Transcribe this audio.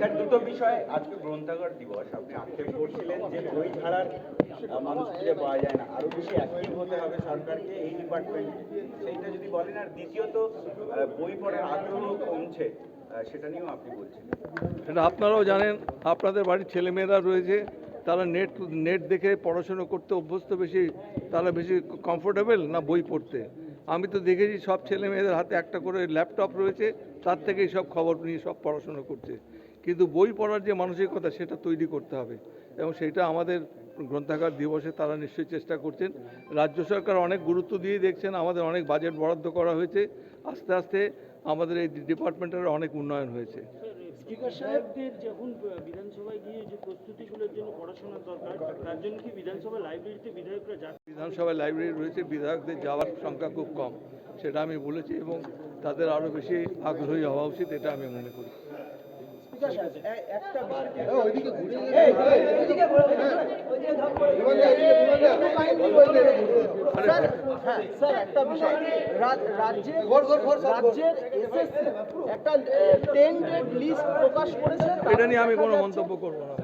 Sir দুটো বিষয়। আজকে গ্রন্থাগার দিবস। আপনি আক্ষেপ করছিলেন যে বই ছাড়ার মানুষ খুঁজে পাওয়া যায় না। আরও বেশি অ্যাক্টিভ হতে হবে সরকারকে এই সেইটা যদি বলেন, আর দ্বিতীয়ত বই পড়ার আগ্রহ কমছে সেটা নিয়েও আপনি আপনারাও জানেন, আপনাদের বাড়ির ছেলেমেয়েরা রয়েছে, তারা নেট নেট দেখে পড়াশুনো করতে অভ্যস্ত বেশি, তারা বেশি কমফোর্টেবল না বই পড়তে? আমি তো দেখেছি সব ছেলে মেয়েদের হাতে একটা করে ল্যাপটপ রয়েছে, তার থেকেই সব খবর নিয়ে সব পড়াশুনো করছে। কিন্তু বই পড়ার যে মানসিকতা সেটা তৈরি করতে হবে। এবং সেটা আমাদের গ্রন্থাগার দিবসে তারা নিশ্চয়ই চেষ্টা করছেন। রাজ্য সরকার অনেক গুরুত্ব দিয়ে দেখছেন আমাদের অনেক বাজেট বরাদ্দ করা হয়েছে। আস্তে আস্তে আমাদের এই ডিপার্টমেন্টের অনেক উন্নয়ন হয়েছে। স্পিকার সাহেবদের যখন বিধানসভায় গিয়ে যে প্রস্তুতিগুলোর জন্য পড়াশোনার দরকার তার জন্য কি বিধানসভা লাইব্রেরিতে বিধায়করা যাচ্ছে বিধানসভায় লাইব্রেরি রয়েছে বিধায়কদের যাওয়ার সংখ্যা খুব কম সেটা আমি বলেছি এবং তাদের আরও বেশি আগ্রহী হওয়া উচিত এটা আমি মনে করি। স্যার হ্যাঁ স্যার একটা বিষয়। রা- রাজ্যে রাজ্যের একটা লিস্ট প্রকাশ করেছে। এটা নিয়ে আমি কোনো মন্তব্য করব না।